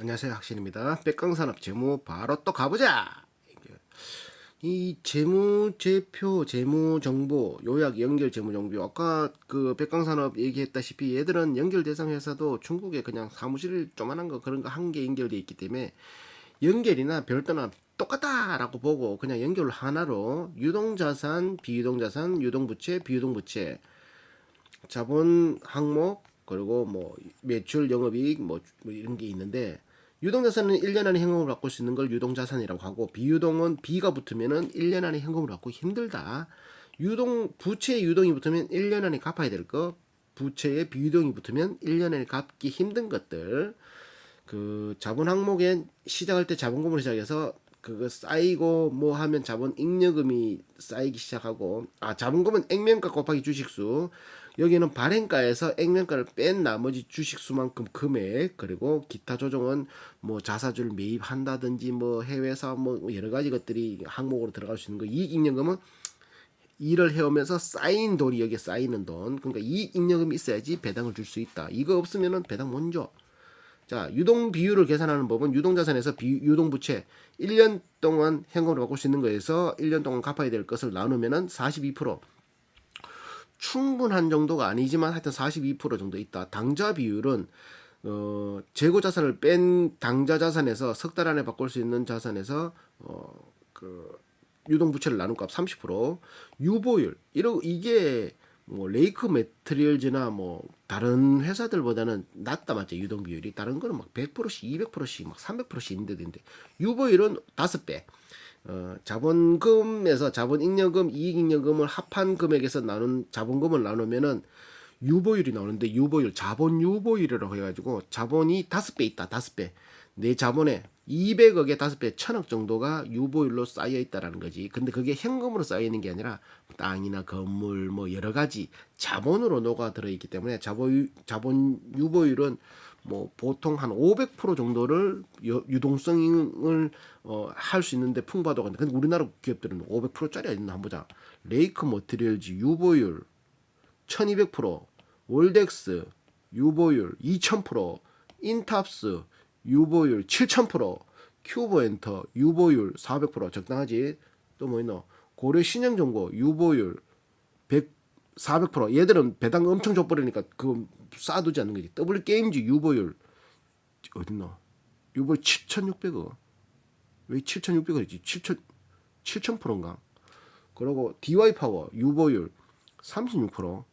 안녕하세요 학신입니다. 백강산업 재무 바로 또 가보자. 이 재무제표, 재무정보, 요약, 연결 재무정보 아까 그 백강산업 얘기했다시피 얘들은 연결 대상 회사도 중국에 그냥 사무실 조만한 거 그런 거 한 개 연결돼 있기 때문에 연결이나 별도나 똑같다라고 보고 그냥 연결 하나로 유동자산, 비유동자산, 유동부채, 비유동부채 자본 항목 그리고 뭐 매출 영업이익 뭐, 뭐 이런 게 있는데 유동자산은 1년 안에 현금을 바꿀 수 있는 걸 유동자산이라고 하고 비유동은 비가 붙으면은 1년 안에 현금을 받고 힘들다. 유동 부채에 유동이 붙으면 1년 안에 갚아야 될 거, 부채에 비유동이 붙으면 1년 안에 갚기 힘든 것들. 그 자본 항목에 시작할 때 자본금으로 시작해서 그거 쌓이고 뭐 하면 자본 잉여금이 쌓이기 시작하고 아 자본금은 액면가 곱하기 주식수 여기는 발행가에서 액면가를 뺀 나머지 주식수만큼 금액 그리고 기타 조정은 뭐 자사주를 매입한다든지 뭐 해외 사업 뭐 여러 가지 것들이 항목으로 들어갈 수 있는 거. 이익 잉여금은 일을 해오면서 쌓인 돈이 여기에 쌓이는 돈. 그러니까 이익 잉여금이 있어야지 배당을 줄 수 있다. 이거 없으면은 배당 못 줘. 자, 유동 비율을 계산하는 법은 유동 자산에서 비, 유동 부채 1년 동안 현금으로 바꿀 수 있는 거에서 1년 동안 갚아야 될 것을 나누면은 42% 충분한 정도가 아니지만 하여튼 42% 정도 있다. 당좌 비율은 어, 재고 자산을 뺀 당좌 자산에서 석 달 안에 바꿀 수 있는 자산에서 어, 그 유동 부채를 나눈 값 30%, 유보율. 이러 이게 뭐 레이크 매트리얼즈나 뭐 다른 회사들보다는 낮다 맞죠? 유동 비율이. 다른 거는 막 100%씩 200%씩 막 300%씩 있는 데도 있는데 유보율은 다섯 배 어, 자본금에서 자본 잉여금 이익 잉여금을 합한 금액에서 나눈 자본금을 나누면은 유보율이 나오는데 유보율 자본 유보율이라고 해가지고 자본이 다섯 배 있다 다섯 배 내 자본에 200억에 다섯 배 천억 정도가 유보율로 쌓여 있다라는 거지. 근데 그게 현금으로 쌓여 있는 게 아니라 땅이나 건물 뭐 여러 가지 자본으로 녹아 들어 있기 때문에 자본 자본 유보율은 뭐 보통 한 500% 정도를 여- 유동성을 어, 할 수 있는데 풍부하다고 하는데 근데 우리나라 기업들은 500%짜리 있나 한번 보자. 레이크 머티리얼즈 유보율 1200%, 월덱스 유보율 2000%, 인탑스 유보율 7000%, 큐브 엔터 유보율 400% 적당하지. 또 뭐 있노? 고려 신영정보 유보율 100 400% 얘들은 배당 엄청 줘버리니까 그거 쌓아두지 않는 거지. W 게임즈 유보율 어딨노? 유보율 7,600억. 왜 7,600억이지? 7,000 7,000%인가? 그리고 DY 파워 유보율 36%.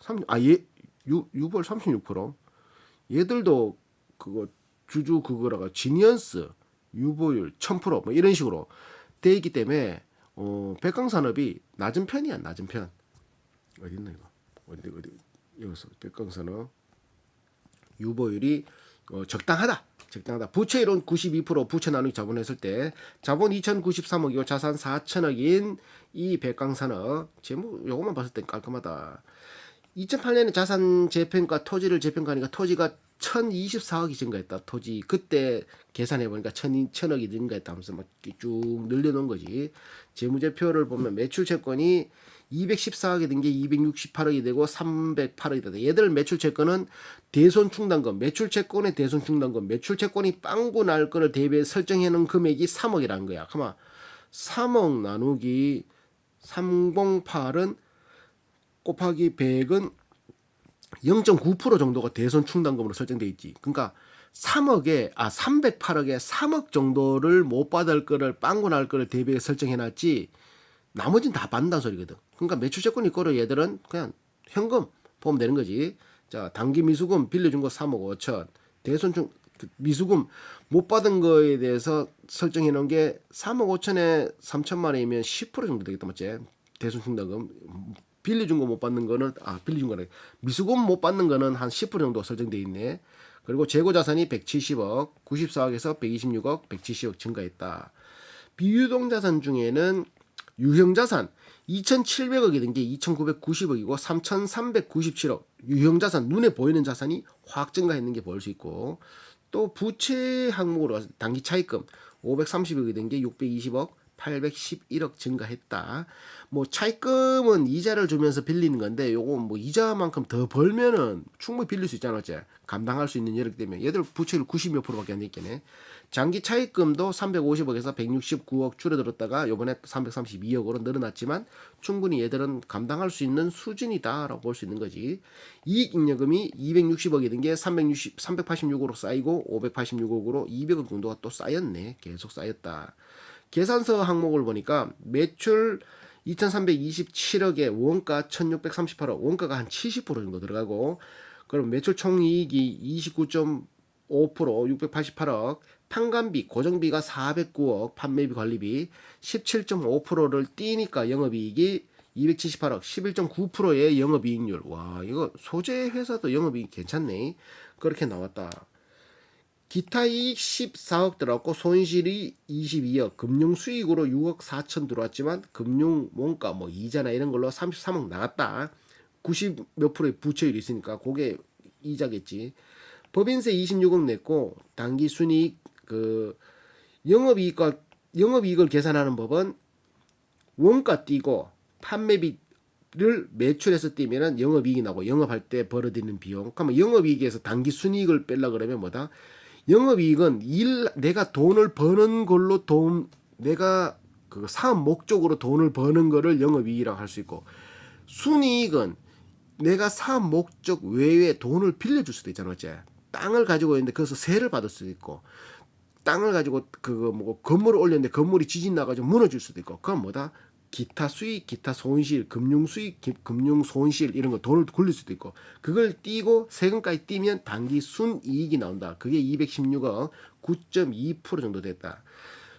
3 아얘 유보율 36%. 얘들도 그거 주주 그거라가 지니언스 유보율 1000%뭐 이런 식으로 돼 있기 때문에 어 백강산업이 낮은 편이야 낮은 편. 어디 있나 이거 어디 어디 여기서 백강산업 유보율이 어, 적당하다. 적당하다. 부채율은 92% 부채 나누기 자본 했을 때 자본 2,093억이고 자산 4천억인 이 백강산업 재무 요것만 봤을 땐 깔끔하다. 2008년에 자산 재평가 토지를 재평가하니까 토지가 1,024억이 증가했다. 토지 그때 계산해 보니까 1,000, 1,000억이 증가했다 하면서 막 쭉 늘려 놓은 거지. 재무제표를 보면 매출 채권이 214억이 된 게 268억이 되고 308억이 되다. 얘들 매출 채권은 대손 충당금, 매출 채권의 대손 충당금, 매출 채권이 빵꾸 날 거를 대비해 설정해 놓은 금액이 3억이라는 거야. 그만 3억 나누기 308은 곱하기 100은 0.9% 정도가 대손 충당금으로 설정돼 있지. 그러니까 3억에 아 308억에 3억 정도를 못 받을 거를 빵꾸 날 거를 대비해 설정해 놨지. 나머지는 다 받는다는 소리거든. 그러니까 매출채권 있고로 얘들은 그냥 현금 보면 되는 거지. 자, 단기 미수금 빌려준 거 3억 5천. 대손충 그 미수금 못 받은 거에 대해서 설정해 놓은 게 3억 5천에 3천만 원이면 10% 정도 되겠다 맞지? 대손충당금 빌려준 거 못 받는 거는 아 빌려준 거네 미수금 못 받는 거는 한 10% 정도 설정돼 있네. 그리고 재고 자산이 170억, 94억에서 126억, 170억 증가했다. 비유동 자산 중에는 유형 자산 2,700억이 된 게 2,990억이고 3,397억 유형 자산 눈에 보이는 자산이 확 증가했는 게 보일 수 있고 또 부채 항목으로 단기 차입금 530억이 된 게 620억 811억 증가했다. 뭐 차입금은 이자를 주면서 빌리는 건데 요거 뭐 이자만큼 더 벌면은 충분히 빌릴 수 있잖아, 어째. 감당할 수 있는 여력 때문에 얘들 부채율 90몇 프로밖에 안 됐겠네. 장기 차입금도 350억에서 169억 줄어들었다가 요번에 332억으로 늘어났지만 충분히 얘들은 감당할 수 있는 수준이다라고 볼 수 있는 거지. 이익 잉여금이 260억이 된게 360, 386억으로 쌓이고 586억으로 200억 정도가 또 쌓였네. 계속 쌓였다. 계산서 항목을 보니까 매출 2327억에 원가 1638억, 원가가 한 70% 정도 들어가고 그럼 매출 총이익이 29.5% 688억, 판관비, 고정비가 409억, 판매비 관리비 17.5%를 띄니까 영업이익이 278억, 11.9%의 영업이익률. 와, 이거 소재 회사도 영업이익 괜찮네. 그렇게 나왔다. 기타 이익 14억 들어갔고 손실이 22억, 금융 수익으로 6억 4천 들어왔지만 금융 원가 뭐 이자나 이런 걸로 33억 나갔다. 90 몇 프로의 부채율이 있으니까 그게 이자겠지. 법인세 26억 냈고 단기 순이익 그 영업이익과 영업이익을 계산하는 법은 원가 띄고 판매비를 매출에서 띄면은 영업이익이 나고 영업할 때 벌어들이는 비용. 그러면 영업이익에서 단기 순이익을 뺄라 그러면 뭐다? 영업이익은 일 내가 돈을 버는 걸로 돈 내가 그 사업 목적으로 돈을 버는 거를 영업이익이라고 할 수 있고 순이익은 내가 사업 목적 외에 돈을 빌려줄 수도 있잖아, 어째. 땅을 가지고 있는데 거기서 세를 받을 수도 있고 땅을 가지고 그거 뭐 건물을 올렸는데 건물이 지진 나가지고 무너질 수도 있고 그건 뭐다? 기타 수익, 기타 손실, 금융 수익, 기- 금융 손실 이런 거 돈을 굴릴 수도 있고 그걸 띄고 세금까지 띄면 단기 순이익이 나온다. 그게 216억 9.2% 정도 됐다.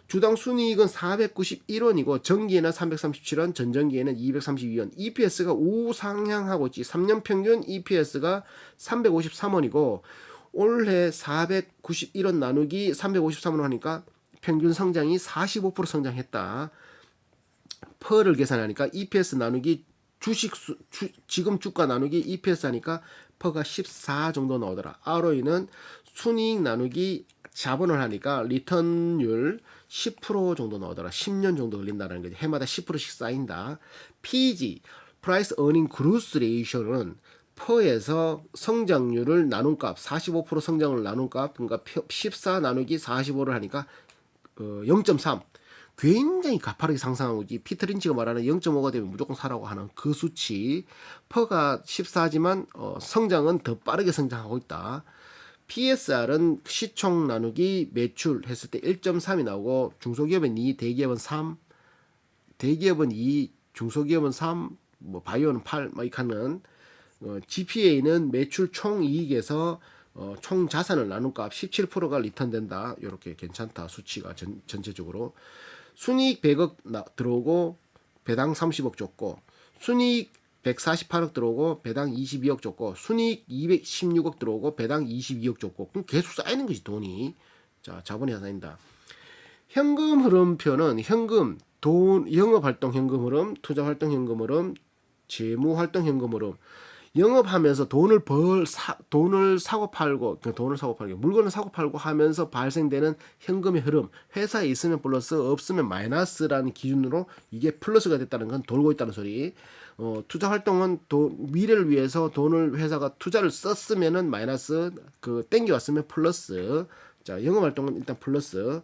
주당 순이익은 491원이고 전기에는 337원, 전전기에는 232원. EPS가 우상향하고 있지. 3년 평균 EPS가 353원이고 올해 491원 나누기 353원 하니까 평균 성장이 45% 성장했다. 퍼를 계산하니까 EPS 나누기 주식 수, 주, 지금 주가 나누기 EPS 하니까 퍼가 14 정도 나오더라. ROE는 순이익 나누기 자본을 하니까 리턴율 10% 정도 나오더라. 10년 정도 걸린다는 거지. 해마다 10%씩 쌓인다. PEG, Price Earning Growth Ratio는 퍼에서 성장률을 나눈 값, 45% 성장을 나눈 값, 그러니까 14 나누기 45를 하니까 어, 0.3. 굉장히 가파르게 상승하고 있지. 피터 린치가 말하는 0.5가 되면 무조건 사라고 하는 그 수치. 퍼가 14지만 어, 성장은 더 빠르게 성장하고 있다. PSR은 시총 나누기 매출 했을 때 1.3이 나오고 중소기업은 2, 대기업은 3, 대기업은 2, 중소기업은 3, 뭐 바이오는 8, 막 이렇게 하는 어, GPA는 매출 총 이익에서 어, 총 자산을 나눈 값 17%가 리턴된다. 이렇게 괜찮다. 수치가 전, 전체적으로. 순이익 100억 나, 들어오고 배당 30억 줬고 순이익 148억 들어오고 배당 22억 줬고 순이익 216억 들어오고 배당 22억 줬고 그럼 계속 쌓이는 것이 돈이. 자 자본이 쌓인다. 현금 흐름표는 현금 돈 영업 활동 현금 흐름 투자 활동 현금 흐름 재무 활동 현금 흐름 영업하면서 돈을 벌 사, 돈을 사고 팔고 그 돈을 사고 팔고 물건을 사고 팔고 하면서 발생되는 현금의 흐름 회사에 있으면 플러스 없으면 마이너스라는 기준으로 이게 플러스가 됐다는 건 돌고 있다는 소리. 어, 투자 활동은 돈 미래를 위해서 돈을 회사가 투자를 썼으면은 마이너스 그 땡겨 왔으면 플러스. 자 영업 활동은 일단 플러스.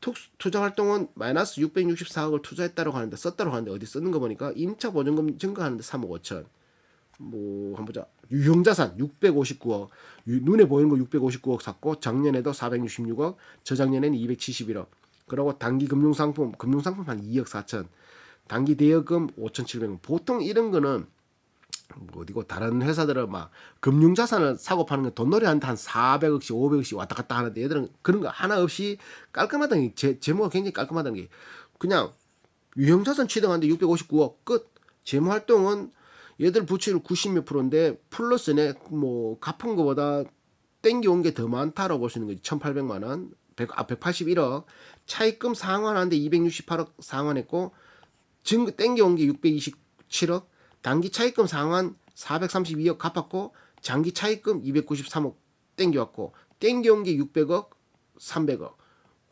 투, 투자 활동은 마이너스 664억을 투자했다고 하는데 썼다고 하는데 어디 쓰는 거 보니까 임차 보증금 증가하는데 3억 5천 뭐 한번 보자. 유형자산 659억. 유- 눈에 보이는 거 659억 샀고 작년에도 466억, 저작년에는 271억. 그리고 단기 금융 상품, 금융 상품 한 2억 4천. 단기 대여금 5,700원. 보통 이런 거는 뭐 어디고 다른 회사들은 막 금융 자산을 사고 파는 건 돈놀이 한테 한 400억씩 500억씩 왔다 갔다 하는데 얘들은 그런 거 하나 없이 깔끔하다는 게 제, 제모가 굉장히 깔끔하다는 게 그냥 유형 자산 취득하는데 659억 끝 재무 활동은 얘들 부채율 90몇 프로인데 플러스네 뭐 갚은 거보다 땡겨온 게 더 많다라고 볼 수 있는 거지. 1800만 원 100, 아, 181억. 차입금 상환하는데 268억 상환했고 증 땡겨온 게 627억. 단기 차입금 상환 432억 갚았고 장기 차입금 293억 땡겨왔고 땡겨온 게 600억 300억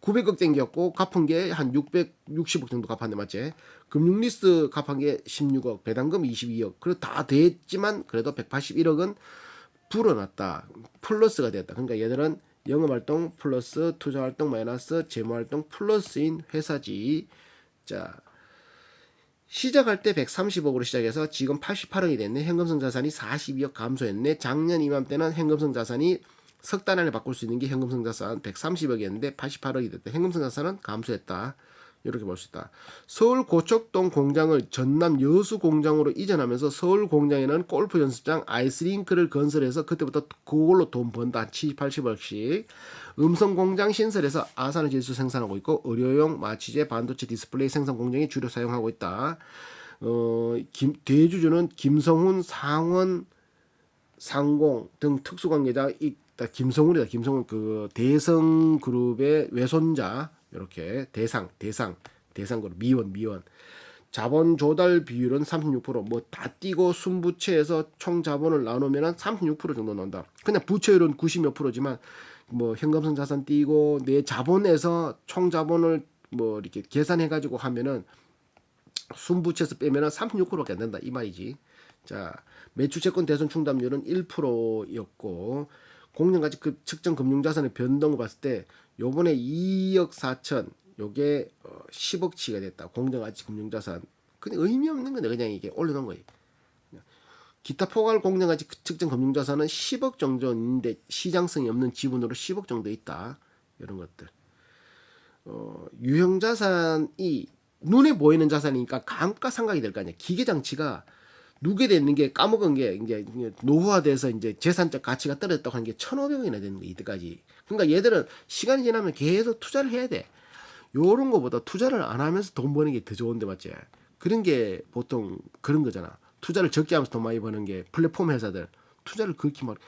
900억 땡겼고 갚은 게 한 660억 정도 갚았네 맞지? 금융 리스 갚은 게 16억, 배당금 22억. 그래도 다 됐지만 그래도 181억은 불어났다. 플러스가 됐다. 그러니까 얘들은 영업 활동 플러스 투자 활동 마이너스 재무 활동 플러스인 회사지. 자 시작할 때 130억으로 시작해서 지금 88억이 됐네. 현금성 자산이 42억 감소했네. 작년 이맘때는 현금성 자산이 석 달 안에 바꿀 수 있는 게 현금 성 자산 130억이었는데 88억이 됐다. 현금 성 자산은 감소했다. 이렇게 볼 수 있다. 서울 고척동 공장을 전남 여수 공장으로 이전하면서 서울 공장에는 골프 연습장 아이스링크를 건설해서 그때부터 그걸로 돈 번다. 한 70, 80억씩. 음성 공장 신설해서 아산화 질소 생산하고 있고 의료용 마취제 반도체 디스플레이 생산 공장에 주로 사용하고 있다. 어, 김, 대주주는 김성훈, 상원, 상공 등 특수관계자. 김성훈이다. 김성훈 그 대성 그룹의 외손자 이렇게 대상 대상 대상 그룹 미원 미원 자본 조달 비율은 36%뭐 다 띄고 순부채에서 총 자본을 나누면 은 36% 정도 나온다. 그냥 부채율은 90몇 프로지만 뭐 현금성 자산 띄고 내 자본에서 총 자본을 뭐 이렇게 계산해 가지고 하면은 순부채에서 빼면은 36%밖에 안 된다 이 말이지. 자 매출채권 대손 충당률은 1%였고 공정 가치 그 측정 금융 자산의 변동을 봤을 때 요번에 2억 4천 요게 어, 10억치가 됐다 공정 가치 금융 자산 그냥 의미 없는 건데 그냥 이게 올려 놓은 거예요. 기타 포괄 공정 가치 측정 금융 자산은 10억 정도인데 시장성이 없는 지분으로 10억 정도 있다 이런 것들. 어, 유형 자산이 눈에 보이는 자산이니까 감가상각이 될 거 아니야. 기계 장치가 누게 됐는 게 까먹은 게 이제 노후화돼서 이제 재산적 가치가 떨어졌다고 하는 게 1,500원이나 되는 거 이때까지. 그러니까 얘들은 시간이 지나면 계속 투자를 해야 돼. 요런 거보다 투자를 안 하면서 돈 버는 게 더 좋은데 맞지? 그런 게 보통 그런 거잖아. 투자를 적게 하면서 돈 많이 버는 게 플랫폼 회사들 투자를 그렇게 막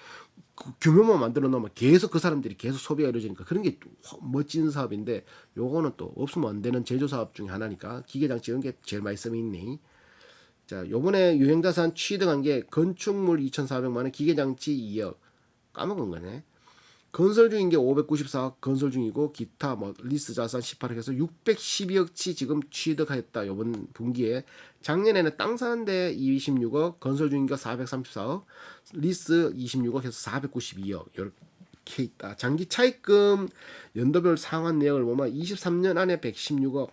그 규모만 만들어 놓으면 계속 그 사람들이 계속 소비가 이루어지니까 그런 게 멋진 사업인데 요거는 또 없으면 안 되는 제조 사업 중에 하나니까 기계 장치 이런 게 제일 많이 쓰면 있네. 자, 요번에 유형자산 취득한 게 건축물 2,400만 원, 기계장치 2억. 까먹은 거네. 건설 중인 게 594억 건설 중이고 기타 뭐 리스 자산 18억 해서 612억치 지금 취득했다. 요번 분기에 작년에는 땅 사는데 26억, 건설 중인 게 434억, 리스 26억 해서 492억. 이렇게 있다. 장기 차입금 연도별 상환 내역을 보면 23년 안에 116억,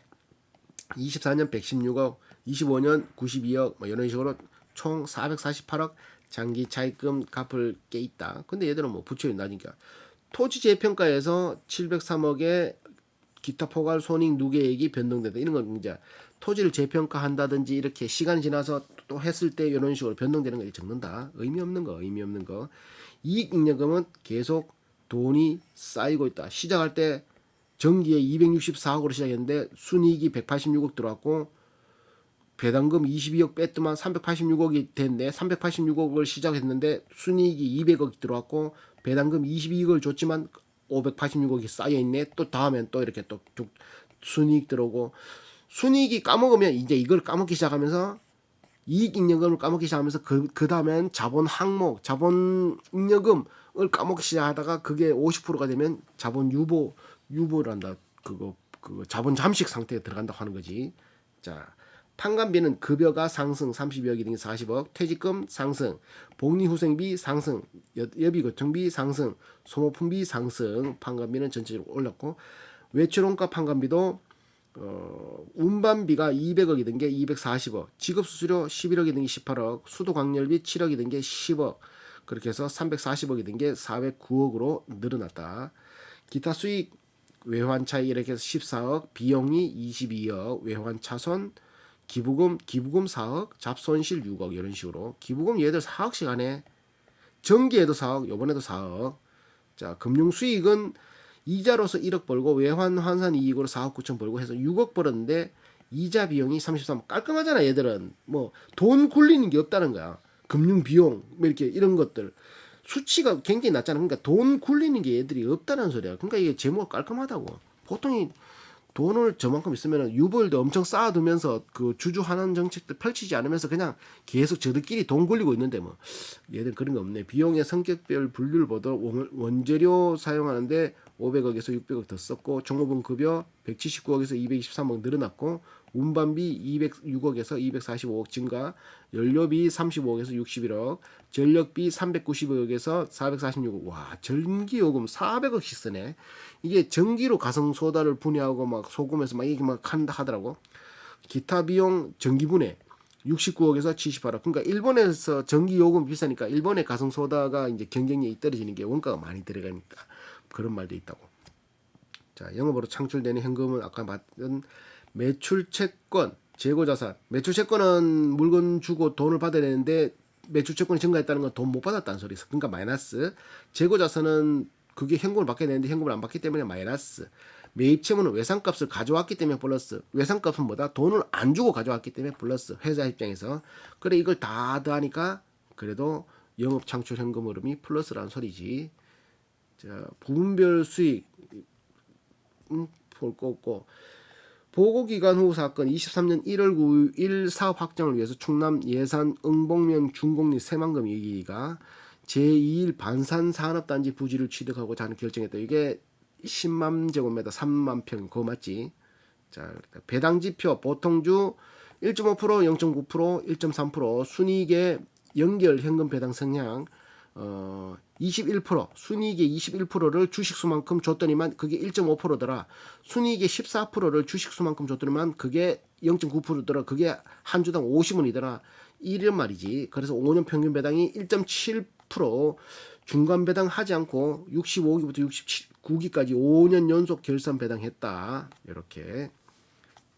24년 116억, 25년 92억 뭐 이런 식으로 총 448억 장기 차입금 갚을 게 있다. 근데 얘들은 뭐 부채율이 낮으니까 토지 재평가에서 703억의 기타 포괄 손익 누계액이 변동된다. 이런 건 이제 토지를 재평가한다든지 이렇게 시간이 지나서 또 했을 때 이런 식으로 변동되는 걸 적는다. 의미 없는 거, 의미 없는 거. 이익 잉여금은 계속 돈이 쌓이고 있다. 시작할 때 전기에 264억으로 시작했는데 순이익이 186억 들어왔고 배당금 22억 뺐더만 386억이 됐네. 386억을 시작했는데 순이익이 200억이 들어왔고 배당금 22억을 줬지만 586억이 쌓여 있네. 또 다음엔 또 이렇게 또쭉 순이익 들어오고 순이익이 까먹으면 이제 이걸 까먹기 시작하면서 이익 잉여금을 까먹기 시작하면서 그, 그 다음엔 자본 항목, 자본 잉여금을 까먹기 시작하다가 그게 50%가 되면 자본 유보, 유보를 한다. 그거, 그거 자본 잠식 상태에 들어간다고 하는 거지. 자, 판관비는 급여가 상승 30억이 된 40억, 퇴직금 상승, 복리후생비 상승, 여- 여비교통비 상승, 소모품비 상승, 판관비는 전체적으로 올랐고 외출원가 판관비도 어, 운반비가 200억이 든 게 240억, 지급수수료 11억이 든 게 18억, 수도광열비 7억이 든 게 10억, 그렇게 해서 340억이 든 게 409억으로 늘어났다. 기타 수익 외환 차익 이렇게 해서 14억, 비용이 22억, 외환 차손 기부금 기부금 4억, 잡손실 6억 이런 식으로 기부금 얘들 4억씩 하네. 전기에도 4억, 요번에도 4억. 자, 금융 수익은 이자로서 1억 벌고 외환 환산 이익으로 4억 9천 벌고 해서 6억 벌었는데 이자 비용이 33 깔끔하잖아, 얘들은. 뭐 돈 굴리는 게 없다는 거야. 금융 비용 뭐 이렇게 이런 것들 수치가 굉장히 낮잖아. 그러니까 돈 굴리는 게 얘들이 없다는 소리야. 그러니까 이게 제목이 깔끔하다고. 보통이 돈을 저만큼 있으면 유보율도 엄청 쌓아두면서 그 주주 환원 정책도 펼치지 않으면서 그냥 계속 저들끼리 돈 굴리고 있는데 뭐 얘들 그런 거 없네. 비용의 성격별 분류를 보도 원- 원재료 사용하는데 500억에서 600억 더 썼고 종업원 급여 179억에서 223억 늘어났고 운반비 206억에서 245억 증가, 연료비 35억에서 61억, 전력비 390억에서 446억. 와, 전기 요금 400억씩 쓰네. 이게 전기로 가성 소다를 분해하고 막 소금에서 막 이게 막 한다 하더라고. 기타 비용 전기 분해 69억에서 78억. 그러니까 일본에서 전기 요금 비싸니까 일본의 가성 소다가 이제 경쟁력이 떨어지는 게 원가가 많이 들어가니까 그런 말도 있다고. 자, 영업으로 창출되는 현금은 아까 봤던 매출 채권, 재고 자산. 매출 채권은 물건 주고 돈을 받아야 되는데 매출 채권이 증가했다는 건 돈 못 받았다는 소리죠. 그러니까 마이너스. 재고 자산은 그게 현금을 받게 되는데 현금을 안 받기 때문에 마이너스. 매입 채무는 외상값을 가져왔기 때문에 플러스. 외상값은 뭐다? 돈을 안 주고 가져왔기 때문에 플러스. 회사 입장에서. 그래 이걸 다 더하니까 그래도 영업 창출 현금 흐름이 플러스라는 소리지. 자, 부분별 수익 음, 볼거 없고 보고 기간 후 사건 23년 1월 9일 사업 확장을 위해서 충남 예산 응봉면 중공리 새만금 얘기가 제2일 반산 산업단지 부지를 취득하고자 하는 결정했다. 이게 10만 제곱미터 3만 평 그거 맞지? 자, 배당 지표 보통주 1.5% 0.9% 1.3% 순이익의 연결 현금 배당 성향 어, 21% 순이익의 21%를 주식수만큼 줬더니만 그게 1.5%더라. 순이익의 14%를 주식수만큼 줬더니만 그게 0.9%더라. 그게 한 주당 50원이더라. 이런 말이지. 그래서 5년 평균 배당이 1.7% 중간 배당 하지 않고 65기부터 69기까지 5년 연속 결산 배당했다. 이렇게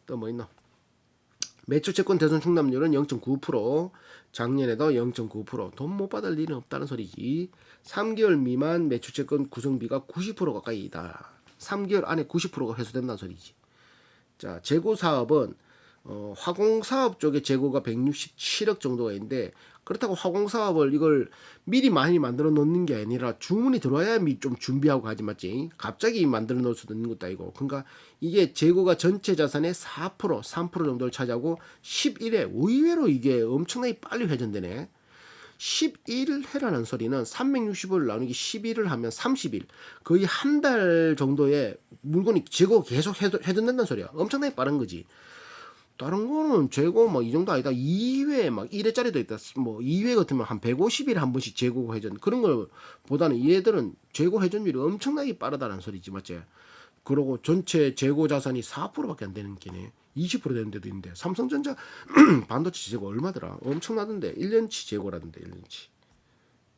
또 뭐 있나? 매출 채권 대손 충납률은 0.9%, 작년에도 0.9%돈 못 받을 일은 없다는 소리지. 3개월 미만 매출 채권 구성비가 90% 가까이다. 3개월 안에 90%가 회수된다는 소리지. 자, 재고 사업은 어, 화공 사업 쪽에 재고가 167억 정도가 있는데 그렇다고 화공 사업을 이걸 미리 많이 만들어 놓는 게 아니라 주문이 들어와야 미좀 준비하고 가지 맞지. 갑자기 만들어 놓을 수도 있는 것도 아니고. 그러니까 이게 재고가 전체 자산의 4% 3% 정도를 차지하고 11회 의외로 이게 엄청나게 빨리 회전되네. 11을 해라는 소리는 365일 나누기 11을 하면 30일 거의 한 달 정도의 물건이 재고 계속 회전- 회전된다는 소리야 엄청나게 빠른 거지 다른 거는 재고 뭐 이 정도 아니다. 2회 막 1회짜리도 있다. 뭐 2회 같으면 한 150일 한 번씩 재고 회전. 그런 걸 보다는 얘들은 재고 회전율이 엄청나게 빠르다는 소리지 맞지? 그러고 전체 재고 자산이 4%밖에 안 되는 게네. 20% 되는 데도 있는데 삼성전자 반도체 재고 얼마더라? 엄청나던데. 1년치 재고라던데 1년치.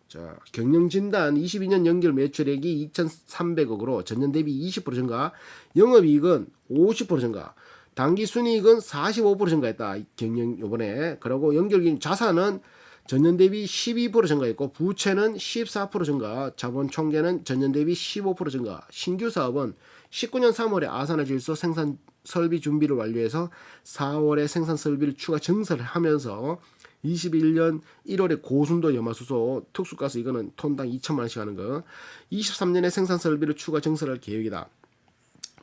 자, 경영진단 22년 연결 매출액이 2,300억으로 전년 대비 20% 증가, 영업이익은 50% 증가, 당기 순이익은 45% 증가했다. 경영 요번에. 그리고 연결기금 자산은 전년 대비 12% 증가했고 부채는 14% 증가, 자본 총계는 전년 대비 15% 증가. 신규 사업은 19년 3월에 아산화 질소 생산 설비 준비를 완료해서 4월에 생산 설비를 추가 증설을 하면서 21년 1월에 고순도 염화수소 특수가스 이거는 톤당 2천만 원씩 하는 거. 23년에 생산 설비를 추가 증설할 계획이다.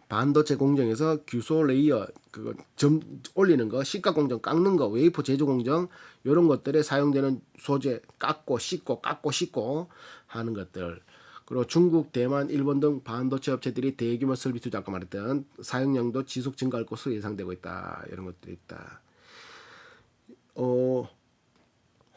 반도체 공정에서 규소 레이어 그거 점 올리는 거, 시가 공정 깎는 거, 웨이퍼 제조 공정 이런 것들에 사용되는 소재 깎고 씻고 깎고 씻고 하는 것들. 그리고 중국, 대만, 일본 등 반도체 업체들이 대규모 설비 투자 아까 말했던 사용량도 지속 증가할 것으로 예상되고 있다. 이런 것들이 있다. 어,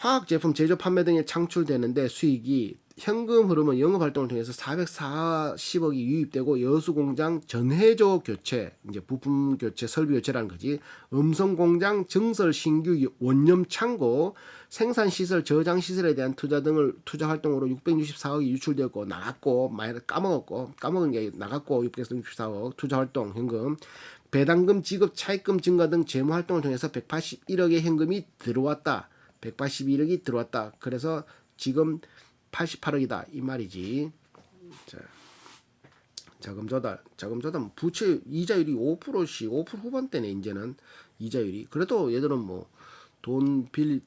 화학 제품 제조 판매 등에 창출되는데 수익이 현금 흐름은 영업 활동을 통해서 440억이 유입되고 여수 공장 전해조 교체, 이제 부품 교체, 설비 교체라는 거지. 음성 공장 증설 신규 원념 창고, 생산 시설, 저장 시설에 대한 투자 등을 투자 활동으로 664억이 유출되었고 나갔고 많이 까먹었고 까먹은 게 나갔고 664억 투자 활동 현금 배당금 지급 차입금 증가 등 재무 활동을 통해서 181억의 현금이 들어왔다. 181억이 들어왔다. 그래서 지금 88억이다 이 말이지. 자, 자금 조달, 자금 조달 부채 이자율이 5%씩 5% 후반대네 이제는 이자율이. 그래도 얘들은 뭐 돈빌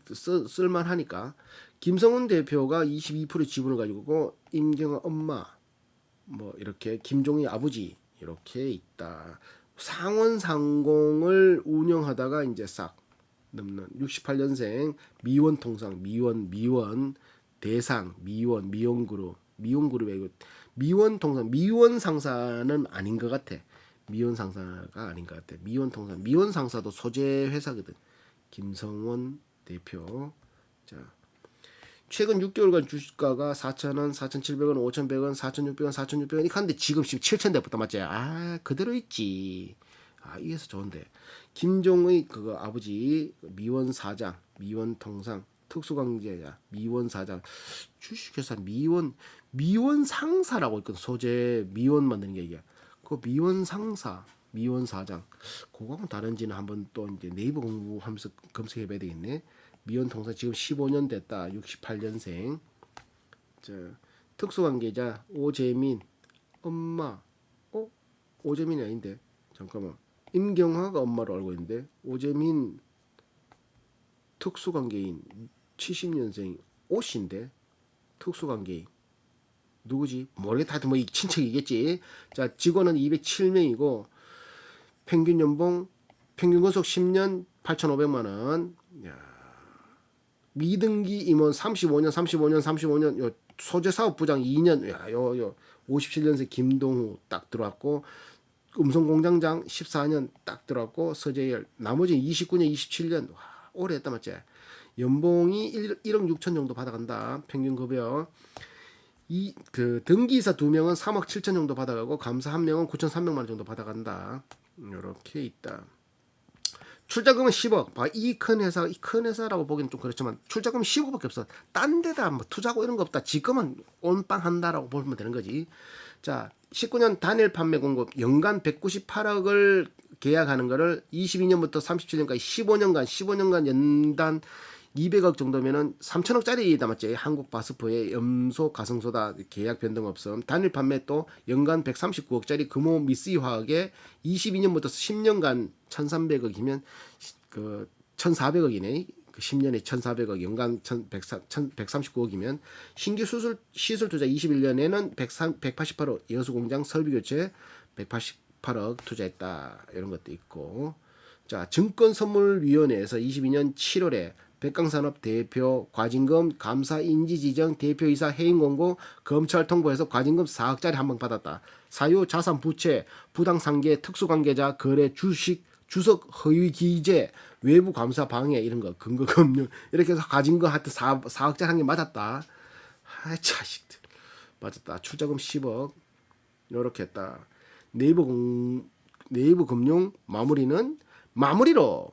쓸만 하니까 김성훈 대표가 22% 지분을 가지고 임경아 엄마 뭐 이렇게 김종희 아버지 이렇게 있다. 상원상공을 운영하다가 이제 싹 넘는 68년생 미원 통상 미원 미원 대상 미원 미원 그룹 미원 그룹의 이거 미원 통상 미원 상사는 아닌 것 같아. 미원 상사가 아닌 것 같아. 미원 통상 미원 상사도 소재 회사거든. 김성원 대표. 자. 최근 6개월간 주식가가 4,000원, 4,700원, 5,100원, 4,600원, 4,600원 이렇게 하는데 지금 7,000대부터 맞지? 아 그대로 있지. 아 이게서 좋은데. 김종의 그거 아버지 미원 사장, 미원 통상, 특수관계자, 미원 사장, 주식회사 미원 미원 상사라고 있거든. 소재 미원 만드는 게 이게. 그 미원 상사, 미원 사장. 그거하고 다른지는 한번 또 이제 네이버 공부하면서 검색해 봐야 되겠네. 미원 통상 지금 15년 됐다. 68년생. 저 특수관계자 오재민 엄마. 어? 오재민이 아닌데. 잠깐만. 임경화가 엄마로 알고 있는데 오재민 특수관계인 70년생 오씨인데 특수관계인 누구지? 모르겠다. 하여튼 뭐 이 친척이겠지. 자 직원은 207명이고 평균 연봉 평균 근속 10년 8,500만 원. 야. 미등기 임원 35년 35년 35년 요 소재 사업 부장 2년 야 요 요 57년생 김동우 딱 들어왔고 음성 공장장 14년 딱 들어왔고 서재열 나머지 29년 27년 와, 오래 했다 맞지 연봉이 1, 1억 6천 정도 받아간다 평균 급여 이 그 등기이사 두 명은 3억 7천 정도 받아가고 감사 한 명은 9천 3백만 원 정도 받아간다 이렇게 있다 출자금은 10억. 봐, 이 큰 회사, 이 큰 회사라고 보기는 좀 그렇지만 출자금 10억밖에 없어. 딴 데다 뭐 투자고 이런 거 없다. 지금은 온빵 한다라고 보면 되는 거지. 자, 19년 단일 판매 공급 연간 198억을 계약하는 거를 22년부터 37년까지 15년간 15년간 연단 200억 정도면은 3천억짜리 남았지 한국 바스포의 염소 가성소다 계약 변동 없음 단일 판매 또 연간 139억짜리 금호 미쓰이 화학에 22년부터 10년간 1,300억이면 그 1,400억이네. 그 10년에 1,400억, 연간 1,139억이면 신규 수술 시술 투자 21년에는 103, 188억 여수 공장 설비 교체 188억 투자했다. 이런 것도 있고. 자, 증권선물위원회에서 22년 7월에 백강산업 대표 과징금 감사 인지 지정 대표이사 해임 공고 검찰 통보해서 과징금 4억짜리 한방 받았다. 사유 자산 부채 부당 상계 특수 관계자 거래 주식 주석 허위 기재 외부 감사 방해 이런 거 근거 금융 이렇게 해서 과징금 하여튼 4, 4억짜리 한개 맞았다. 아 자식들 맞았다. 출자금 10억 이렇게 했다. 네이버 공 네이버 금융 마무리는 마무리로